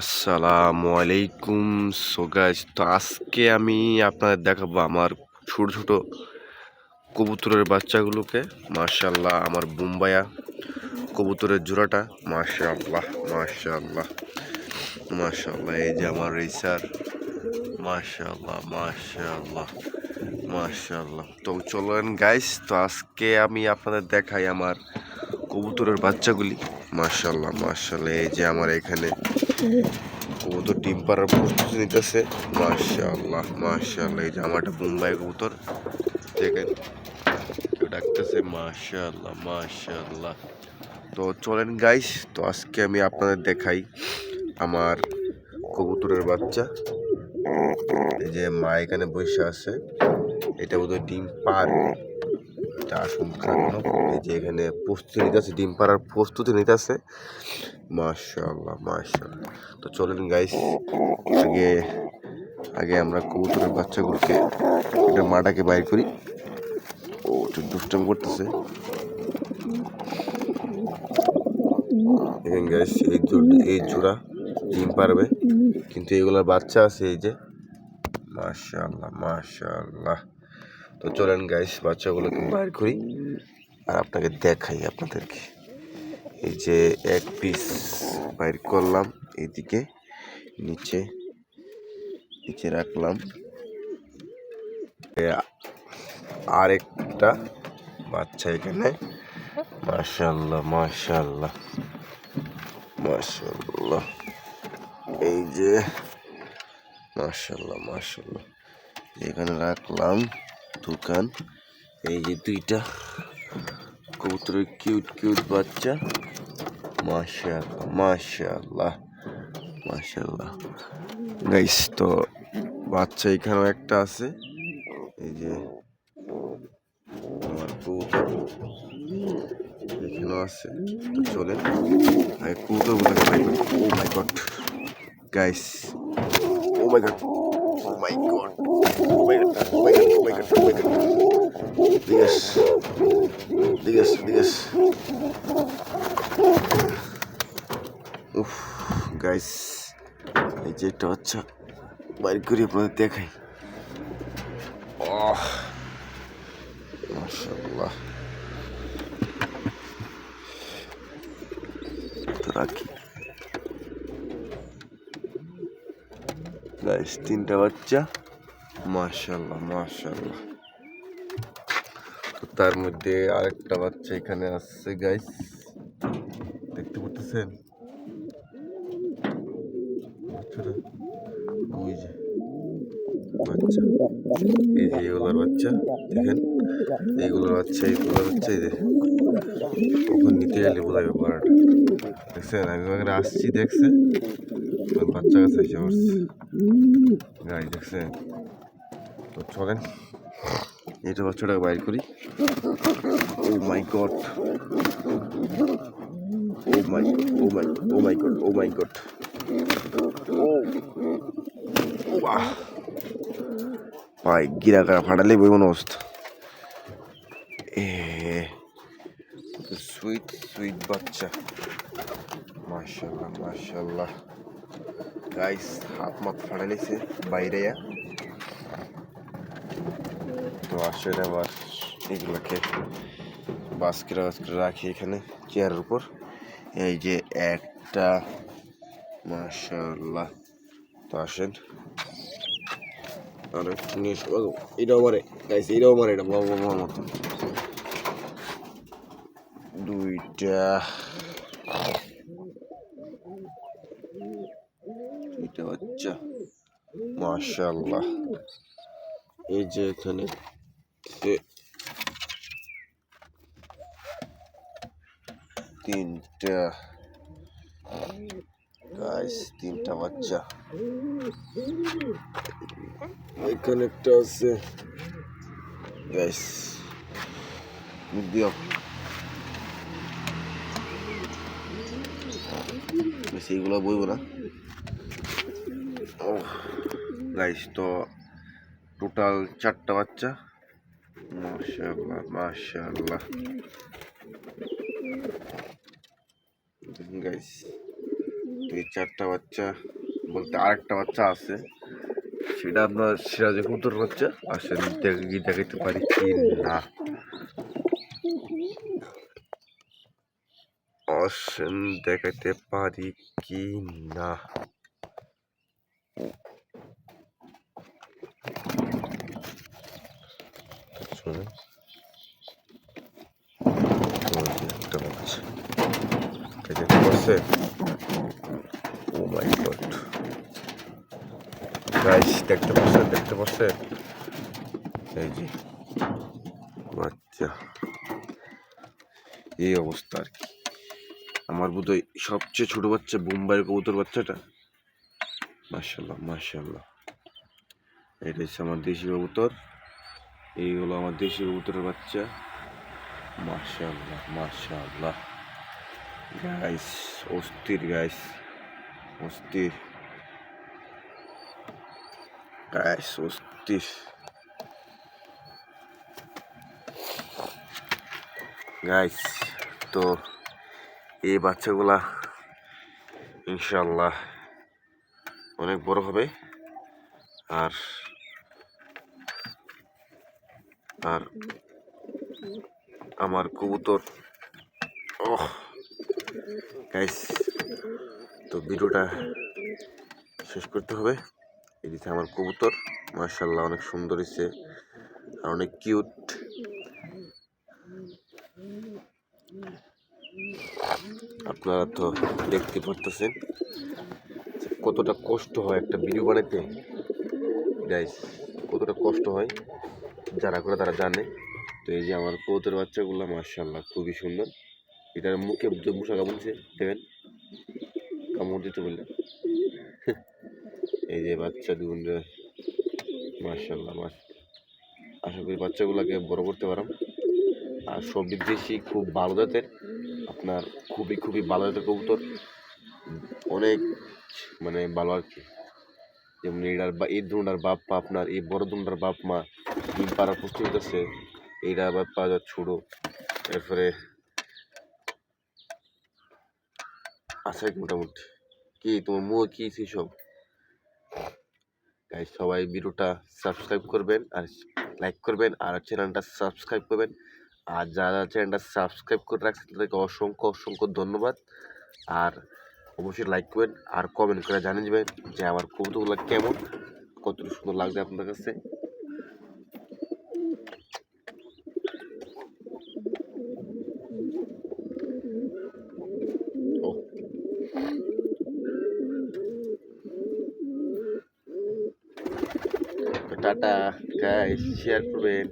আসসালামু আলাইকুম so guys তো আজকে আমি আপনাদের দেখাবো আমার ছোট ছোট কবুতরের বাচ্চাগুলোকে। মাশাল্লাহ আমার বুম্বাইয়া কবুতরের জোড়াটা। মাশাল্লাহ মাশাল্লাহ মাশাল্লাহ এই যে আমার রেসার। মাশাল্লাহ মাশাল্লাহ মাশাল্লাহ তো চলেন গাইস তো আজকে আমি আপনাদের দেখাই আমার কবুতরের বাচ্চাগুলি। মাশাল্লাহ মাশাল্লাহ এই যে আমার এখানে কবুতর ডিম পাড়ার প্রস্তুতি নিতেছে। মাশাল্লাহ মাশাল্লাহ এই একটা বোম্বাই কবুতর। দেখেন, কেউ ডাকতেছে মাশাল্লাহ মাশাল্লাহ তো চলেন গাইস তো আজকে আমি আপনাদের দেখাই আমার কবুতরের বাচ্চা। এই যে মা এখানে বসে আছে। এটা বোধহয় ডিম পারবে কোনো এই যে এখানে প্রস্তুতি নিতেছে ডিম পাড়ার প্রস্তুতি নিতেছে মাশাল্লাহ মাশাল্লাহ তো চলেন গাইস আগে আগে আমরা কবুতরের বাচ্চাগুলোকে এটা মাটাকে বাইর করি। ও, একটু দুষ্টাম করতেছে। গাইস এই জোড়া এই জোড়া ডিম পারবে কিন্তু এগুলোর বাচ্চা আছে এই যে। মাশাল্লাহ মাশাল্লাহ তো চলেন গাইস বাচ্চাগুলোকে বাইর করি আর আপনাকে দেখাই আপনাদেরকে। এই যে এক পিস বাইর করলাম এইদিকে নিচে নিচে রাখলাম। এ আর একটা বাচ্চা এখানে। মাশাল্লাহ মাশাল্লাহ মাশাল্লাহ এই যে মাশাল্লাহ মাশাল্লাহ এখানে রাখলাম। দোকান। এই যে দুইটা কবুতরের কিউট কিউট বাচ্চা। মাশাল্লাহ মাশাল্লাহ মাশাল্লাহ গাইস তো বাচ্চা এখানেও একটা আছে। এই যে আমার কবুতর এখানেও আছে। আগে কবুতরগুলোকে ও my guys oh my oh my god oh my god oh my god oh my god oh my god দিগেস দিগেস দিগেস উফ গাইস এই যে একটা বাচ্চা বাইর করে আপনাদের দেখাই ওহ মাশাল্লাহ তো রাখি গাইস তিনটা বাচ্চা। মাশাল্লাহ মাশাল্লাহ তো তার মধ্যে আরেকটা বাচ্চা এখানে আসছে গাইস দেখতে পাচ্ছেন ওই যে, বাচ্চা। বাচ্চা, দেখেন। বাচ্চা নিতে গেলে দেখছেন? আমি আসছি দেখছে বাচ্চা কাছে এসে দেখছেন তো চলেন এটা বাচ্চাটাকে বাইর করি ও my god oh my oh my oh my god oh my god ভাই গিরা গাড়া ফাটালেই বই মনে অবস্থা এ সুইট সুইট বাচ্চা মাশাল্লাহ মাশাল্লাহ গাইস হাত মাত ফাটাইছে বাইরে তো আসলে আবার, এগুলোকে বাস্কেরা বাস্কেরা রাখি এখানে চেয়ারের উপর। এই যে একটা মাশাল্লাহ তো আসেন। আর একটা নিয়ে। এটাও মারে। গাইস এটাও মারে, এটা বাবা বাবার মতো। দুইটা বাচ্চা মাশাল্লাহ এই যে এখানে তিনটা গাইস তিনটা বাচ্চা। এখানে একটা আছে। গাইস এগুলো বইব না। গাইস তো টোটাল চারটা বাচ্চা। মাশাআল্লাহ মাশাআল্লাহ। গাইস এই চারটা বাচ্চা বলতে আরেকটা বাচ্চা আছে। সেটা আপনার সিরাজে কবুতর বাচ্চা আসেন, দেখে গিয়ে দেখাইতে পারি কি না। আসেন, দেখাইতে পারি কি না। পাচ্ছে দেখতে পাচ্ছে দেখতে পাচ্ছে এই যে। বাচ্চা এই অবস্থা আর কি। আমার বোধহয় সবচেয়ে ছোট বাচ্চা বোম্বাইয়ের কবুতর বাচ্চাটা। মার্শাল্লাহ মার্শাল্লাহ এটা হচ্ছে আমার দেশি কবুতর। এই হলো আমার দেশি কবুতরের বাচ্চা। মার্শাল্লাহ মার্শাল্লাহ গাইস অস্থির গাইস অস্থির। গাইস অস্থির। গাইস তো এই বাচ্চাগুলা ইনশাল্লাহ অনেক বড় হবে। আর আর আমার কবুতর। ওহ গাইস তো ভিডিওটা শেষ করতে হবে। এদিকে আমার কবুতর মার্শাল্লাহ অনেক সুন্দর হয়েছে আর অনেক কিউট আপনারা তো দেখতে পারতেছেন কতটা কষ্ট হয় একটা ভিডিও বানাইতে। গাইস কতটা কষ্ট হয়। যারা করে তারা জানে। তো এই যে আমার কবুতর বাচ্চাগুলো মার্শাল্লাহ খুবই সুন্দর। এটার মুখে মশা কামড়ছে দেখেন কামড় দিতে বললেন। এই যে বাচ্চা দুগুণ মার্শাল্লাহ মাস আশা করি বাচ্চাগুলোকে বড় করতে পারাম আর সব দেশি খুব ভালো জাতের। আপনার খুবই খুবই ভালো জাতের কবুতর। অনেক মানে ভালো আর কি। যেমন এটার বা, এই দুটার বাপ মা আপনার এই বড় দুটার বাপ মা ডিম পাড়ার পুষ্টি হতেছে এইটা আবার পাওয়া যায় এরপরে আছে মোটামুটি। কি তোমার মুখ কি সব? তাই সবাই ভিডিওটা সাবস্ক্রাইব করবেন আর লাইক করবেন আর চ্যানেলটা সাবস্ক্রাইব করবেন। আর যারা চ্যানেলটা সাবস্ক্রাইব করে রাখছেন, তাদেরকে অসংখ্য অসংখ্য ধন্যবাদ। আর অবশ্যই লাইক করবেন আর কমেন্ট করে জানিয়ে দেবেন যে আমার কবিতাগুলো কেমন কতটা সুন্দর লাগছে আপনাদের কাছে। টাটা গাইস শেয়ার করবেন